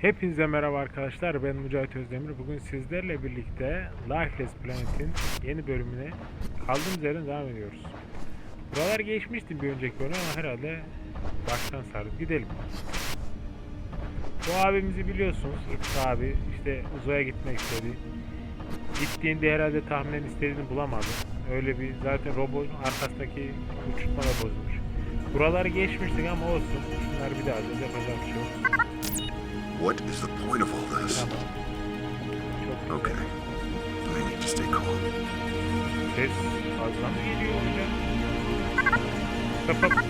Hepinize merhaba arkadaşlar. Ben Mücahit Özdemir. Bugün sizlerle birlikte Lifeless Planet'in yeni bölümüne kaldığımız yerden devam ediyoruz. Buralar geçmişti bir önceki bölüm ama herhalde baştan sardık. Gidelim. Bu abimizi biliyorsunuz. Rıfkı abi işte uzaya gitmek istedi. Gittiğinde herhalde tahminen istediğini bulamadı. Öyle bir zaten robot arkasındaki uçurtma da bozulmuş. Buraları geçmiştik ama olsun. Şunlar bir daha da yapacak bir şey yok. What is the point of all this? Tamam. Çok Okay. güzel. I need to stay calm. Ses fazla mı geliyor hocam? Kapat.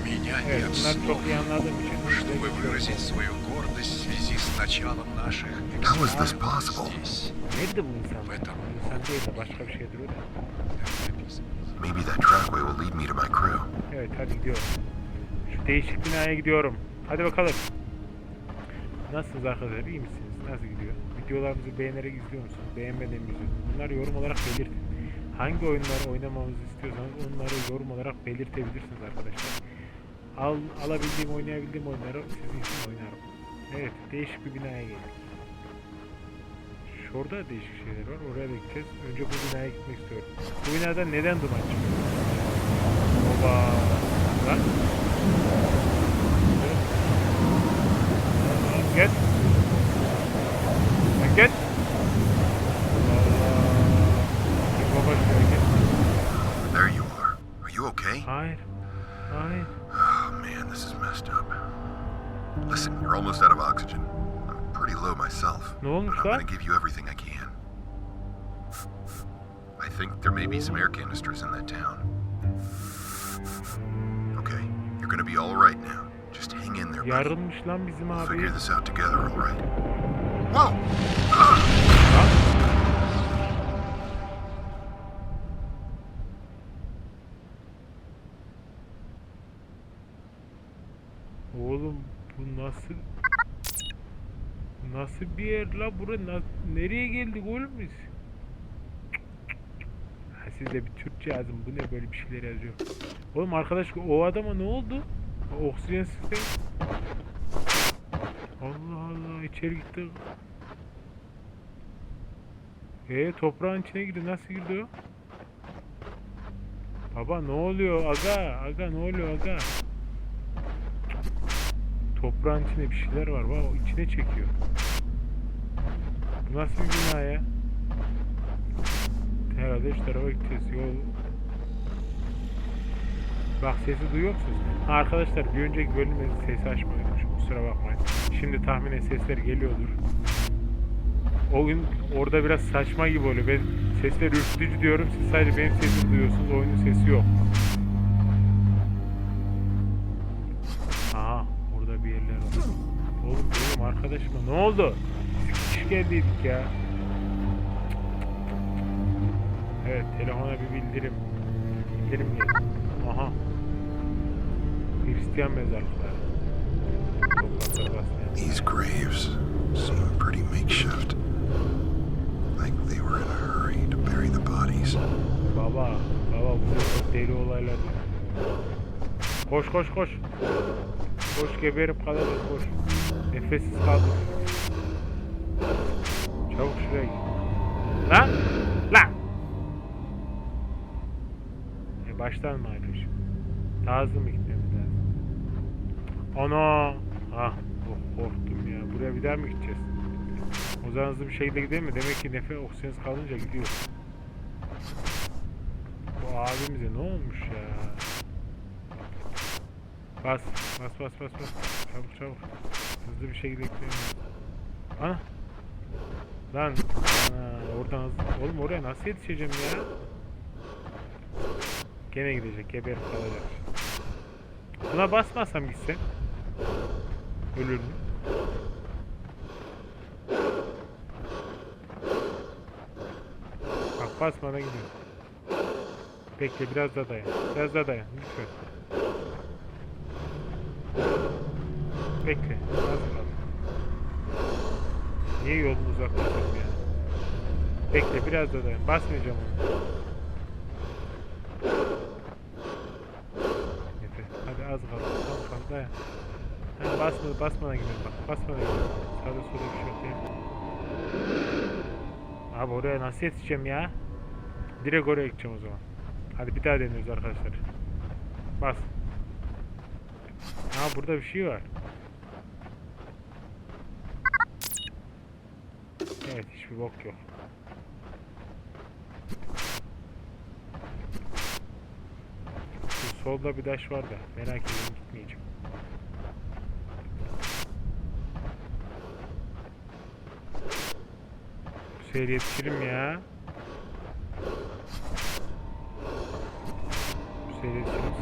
У меня Evet, нет bunları çok iyi слов, anladığım için. чтобы выразить свою гордость в связи с началом наших How is this экспериментов possible? здесь. Nerede bu insan? В этом İnsan değil de başka bir şeydir o da. так написано. Maybe that trackway will lead me to my crew. Evet hadi gidiyorum. Şu değişik binaya gidiyorum. Hadi bakalım. Nasılsınız arkadaşlar? İyi misiniz? Nasıl gidiyor? Videolarımızı beğenerek izliyor musunuz? Beğenmediğinizi Bunları yorum olarak belirtin. Hangi oyunları oynamamızı istiyorsanız onları yorum olarak belirtebilirsiniz arkadaşlar. Al, alabildiğim, oynayabildiğim oyunları sizin için oynarım. Evet, değişik bir binaya geldik. Şurada da değişik şeyler var. Oraya da gideceğiz. Önce bu binaya gitmek istiyorum. Bu binada neden duman çıkıyor? Oba. Lan. Gel. Lan Gel. Allah. Gel baba şuraya gel. There you are. Are you okay? Hayır. Hayır. Oh man, this is messed up. Listen, you're almost out of oxygen. I'm pretty low myself. Ne But I'm gonna give you everything I can. I think there may be some air canisters in that town. Okay, you're gonna be all right now. Just hang in there, buddy. Yarılmış lan bizim We'll abi. figure this out together, all right? Whoa! Oğlum bu nasıl nasıl bir yer la bura na- nereye geldik oğlum biz? Ha, siz de bir Türkçe yazın bu ne böyle bir şeyler yazıyor. Oğlum arkadaş o adama ne oldu? Oksijen sistemi. Allah Allah içeri gitti. E toprağın içine girdi nasıl girdi o? Baba ne oluyor aga aga ne oluyor aga? Toprağın içinde bir şeyler var. O içine çekiyor. Bu nasıl bir bina ya? Herhalde şu tarafa gideceğiz. Yol... Bak sesi duyuyor musunuz? Arkadaşlar bir önceki bölümde sesi unutmuşum. Kusura bakmayın. Şimdi tahminen sesler geliyordur. O gün orada biraz saçma gibi oluyor. Ben sesler ürkütücü diyorum. Siz sadece benim sesimi duyuyorsunuz. Oyunun sesi yok. Aha orada bir yerler var. Oğlum benim arkadaşıma ne oldu? Biz kişi geldiydik ya. Evet telefona bir bildirim. Bildirim geldi. Aha. Hristiyan mezarlıkları. These graves seem pretty makeshift. Like they were in a hurry to bury the bodies. Baba, baba çok deli olaylar. Koş koş koş. Koş geberip kalacak koş. Nefessiz kaldık. Çabuk şuraya git. Lan! Lan! E baştan mı mı gitmemiz lazım? Ana! Ah, oh, korktum ya. Buraya bir daha mı gideceğiz? O zaman hızlı bir şekilde gidelim mi? Demek ki nefes oksijen kalınca gidiyor. Bu abimize ne olmuş ya? Bas, bas, bas, bas, bas. Çabuk, çabuk. Hızlı bir şekilde gidelim. Ana. Lan, ana, oradan hızlı. Oğlum oraya nasıl yetişeceğim ya? Gene gidecek, geberip kalacak. Buna basmasam gitsem. Ölür mü? Bak basmadan gidiyor. Bekle biraz daha dayan. Biraz daha dayan lütfen. Bekle. Az kaldı. Niye yolunu uzaklaşalım ya? Bekle biraz daha dayan. Basmayacağım onu. Yeter. Hadi az kaldı. Az kaldı dayan. Ha, basma, basmadan gidelim bak. Basmadan gidelim. Sağda solda bir şey yok değil. Abi oraya nasıl yetişeceğim ya? Direkt oraya gideceğim o zaman. Hadi bir daha deniyoruz arkadaşlar. Bas. Ha burada bir şey var. Evet hiçbir bok yok. Şu solda bir taş var da merak ediyorum gitmeyeceğim. Sefer yetişirim ya. Sefer yetişirim.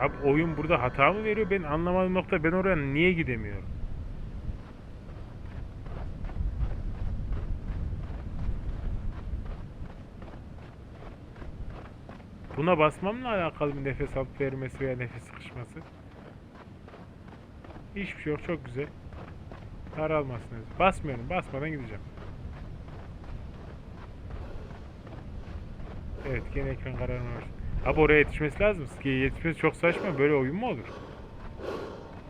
Abi oyun burada hata mı veriyor? Ben anlamadığım nokta ben oraya niye gidemiyorum? Buna basmamla alakalı bir nefes alıp vermesi veya nefes sıkışması. Hiçbir şey yok. Çok güzel. Daralmasınız. Basmıyorum. Basmadan gideceğim. Evet. Gene ekran kararmamış. Abi oraya yetişmesi lazım. Ski'ye yetişmesi çok saçma. Böyle oyun mu olur?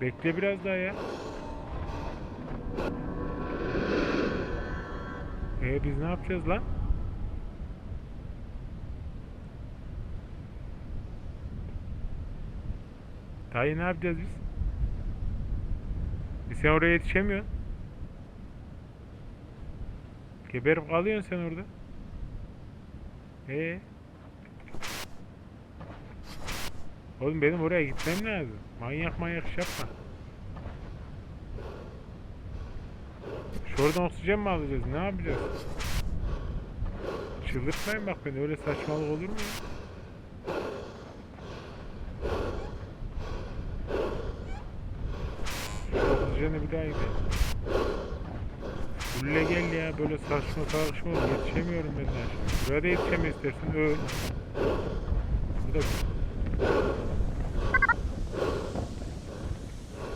Bekle biraz daha ya. Ee biz ne yapacağız lan? Dayı ne yapacağız biz? E sen oraya yetişemiyorsun. Geberip kalıyorsun sen orada. Ee? Oğlum benim oraya gitmem lazım. Manyak manyak iş yapma. Şuradan oksijen mi alacağız? Ne yapacağız? Çıldırtmayın bak beni öyle saçmalık olur mu ya? Oksijene bir daha gidelim. Fulle gel ya böyle saçma saçma olur. Yetişemiyorum ben şimdi. Buraya da yetişeme istersin öl.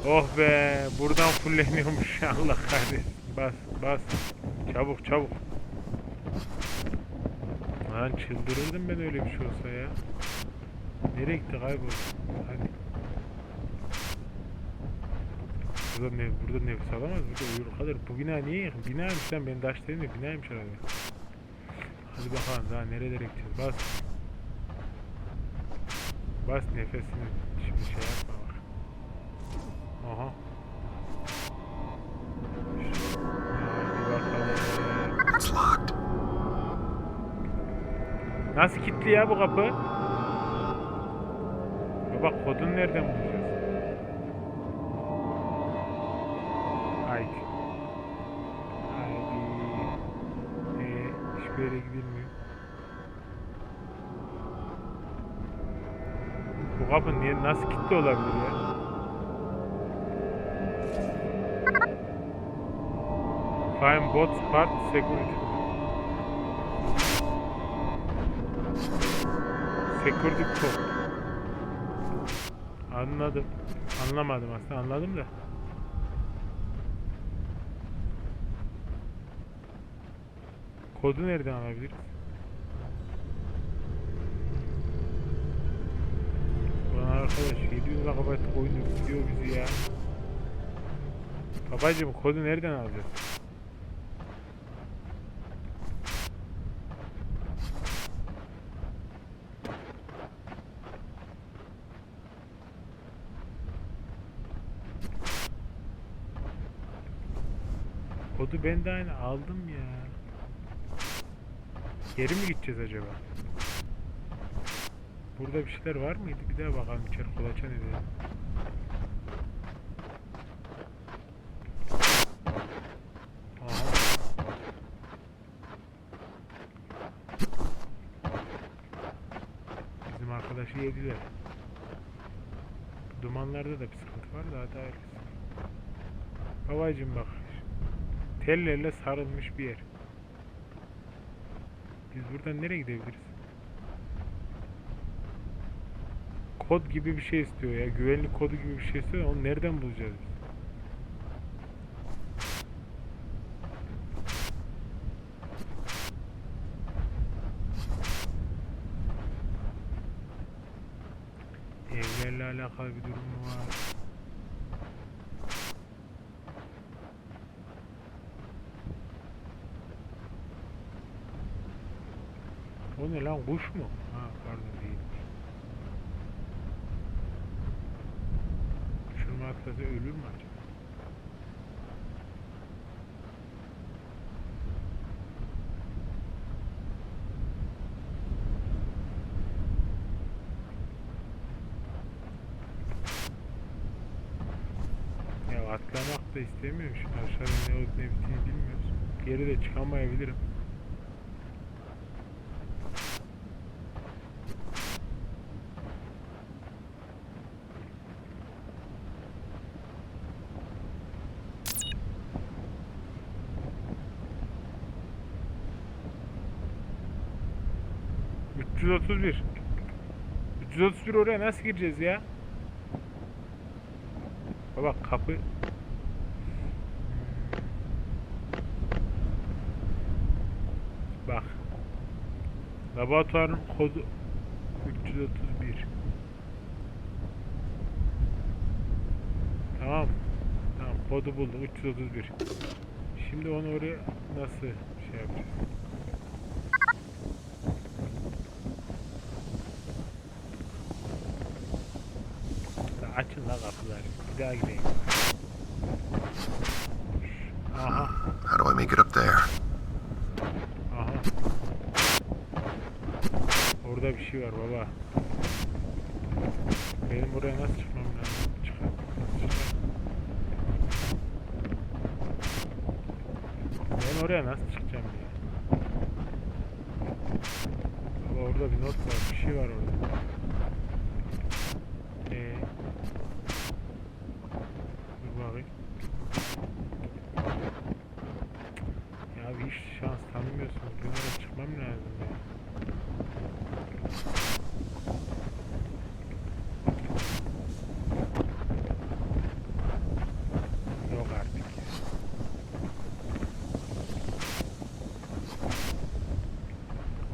Oh be buradan fulleniyormuş Allah kahretsin. Bas bas. Çabuk çabuk. Lan çıldırırdım ben öyle bir şey olsa ya. Nereye gitti kayboldu? Hadi. Burada, ne, burada nefes alamaz. Burada uyur kalır. Bu bina niye yakın? Binaymış lan. Ben taş dedim ya. Binaymış herhalde. Hadi bakalım daha nerelere gideceğiz. Bas. Bas nefesini. Şimdi şey yapma bak. Aha. Nasıl kilitli ya bu kapı? Bak kodunu nereden bulacağız? Haydi. Haydi. Ee, hiçbir yere gidilmiyor. Bu kapı niye nasıl kilitli olabilir ya? Find both part security. Security code. Anladım. Anlamadım aslında anladım da. Kodu nereden alabiliriz? Ulan arkadaş 700 GB oyunu gidiyor bizi ya. Babacım kodu nereden alacağız? Kodu ben de aynı aldım ya. Geri mi gideceğiz acaba? Burada bir şeyler var mıydı? Bir daha bakalım içeri kolaçan edelim. Aha. Bizim arkadaşı yediler. Dumanlarda da bir sıkıntı var da hadi hayırlısı. Babacım bak. Tellerle sarılmış bir yer. Biz buradan nereye gidebiliriz? Kod gibi bir şey istiyor ya. Güvenlik kodu gibi bir şey istiyor. Onu nereden bulacağız biz? Evlerle alakalı bir durum var? O ne lan kuş mu? Ha pardon değil. Uçurma atlasa ölür mü acaba? Atlamak da istemiyorum şimdi aşağıda ne olup ne bittiğini bilmiyoruz. Geri de çıkamayabilirim. ...331. 331 oraya nasıl gireceğiz ya? Baba kapı... Bak. Laboratuvarın kodu 331. Tamam. Tamam kodu buldum 331. Şimdi onu oraya nasıl şey yapacağız? Ya Açın la kapıları. Bir daha gideyim. Aha. How do I make it up there? Aha. Orada bir şey var baba. Benim buraya nasıl çıkmam lazım? Çıkar. Çıkar. Ben oraya nasıl çıkacağım ya? Baba orada bir not var. Bir şey var orada. Ee, dur bakayım. Ya bir hiç şans tanımıyorsunuz. Ben oraya çıkmam lazım ya. Yok artık ya.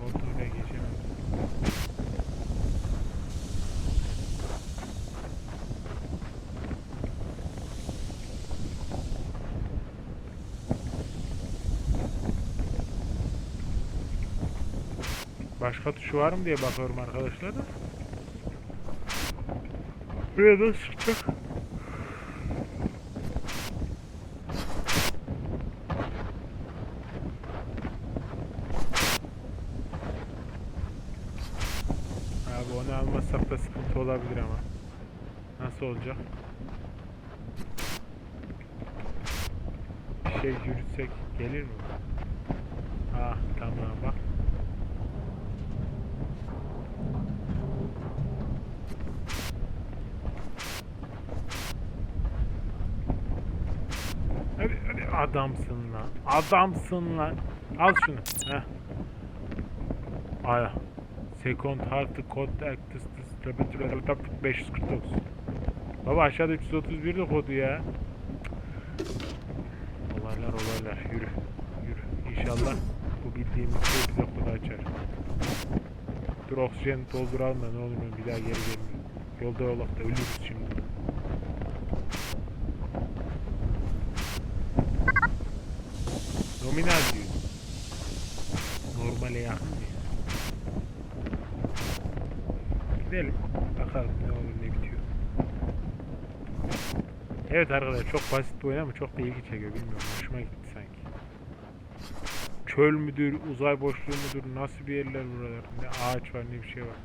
Olduğuna geçemem. Başka tuşu var mı diye bakıyorum arkadaşlar da. Buraya da çıkacak. Abi onu almazsak da sıkıntı olabilir ama. Nasıl olacak? Bir şey yürütsek gelir mi? Ah tamam bak. Adamsın lan. Adamsın lan. Al şunu. Heh. Aya. Second Heart Code Actus 549. Baba aşağıda 331 de kodu ya. Olaylar olaylar. Yürü. Yürü. İnşallah bu bildiğimiz şey bize kod açar. Dur oksijen dolduralım da ne olur bir daha geri gelmeyin. Yolda yolakta ölürüz şimdi. Nominal diyor. Normale yakın diyor. Gidelim. Bakalım ne olur ne bitiyor. Evet arkadaşlar çok basit bir oyun ama çok da ilgi çekiyor bilmiyorum. Hoşuma gitti sanki. Çöl müdür, uzay boşluğu mudur, nasıl bir yerler buralar, ne ağaç var ne bir şey var.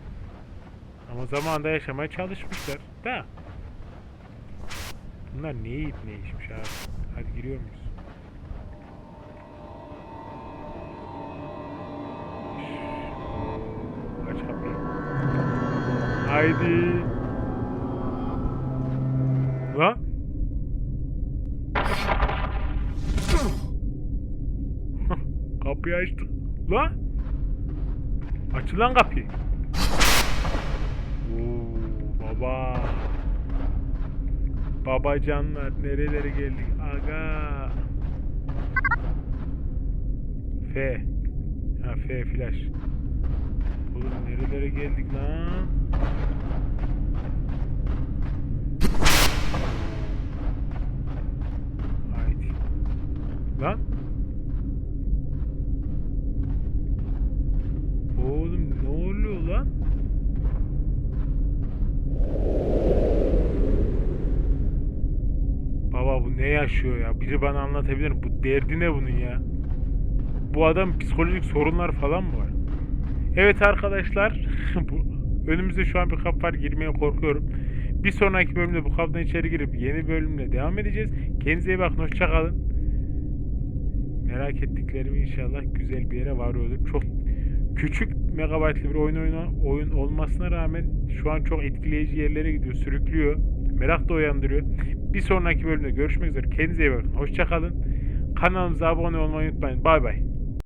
Ama zamanında yaşamaya çalışmışlar. Da. Bunlar ne yiyip ne içmiş abi. Hadi giriyor muyuz? Aç kapıyı. Haydi. Lan. kapıyı açtık. Lan. Aç lan kapıyı. Oo, baba. Babacanlar nerelere geldik aga. F. Ha F flash. Oğlum nerelere geldik lan? Haydi. Lan. Oğlum ne oluyor lan? Baba bu ne yaşıyor ya? Biri bana anlatabilir mi? Bu derdi ne bunun ya? Bu adam psikolojik sorunlar falan mı var? Evet arkadaşlar, bu önümüzde şu an bir kapı var. Girmeye korkuyorum. Bir sonraki bölümde bu kapıdan içeri girip yeni bölümle devam edeceğiz. Kendinize iyi bakın, hoşça kalın. Merak ettiklerimi inşallah güzel bir yere varıyordur. Çok küçük megabaytlı bir oyun oyna, oyun olmasına rağmen şu an çok etkileyici yerlere gidiyor, sürüklüyor. Merak da uyandırıyor. Bir sonraki bölümde görüşmek üzere. Kendinize iyi bakın. Hoşça kalın. Kanalımıza abone olmayı unutmayın. Bay bay.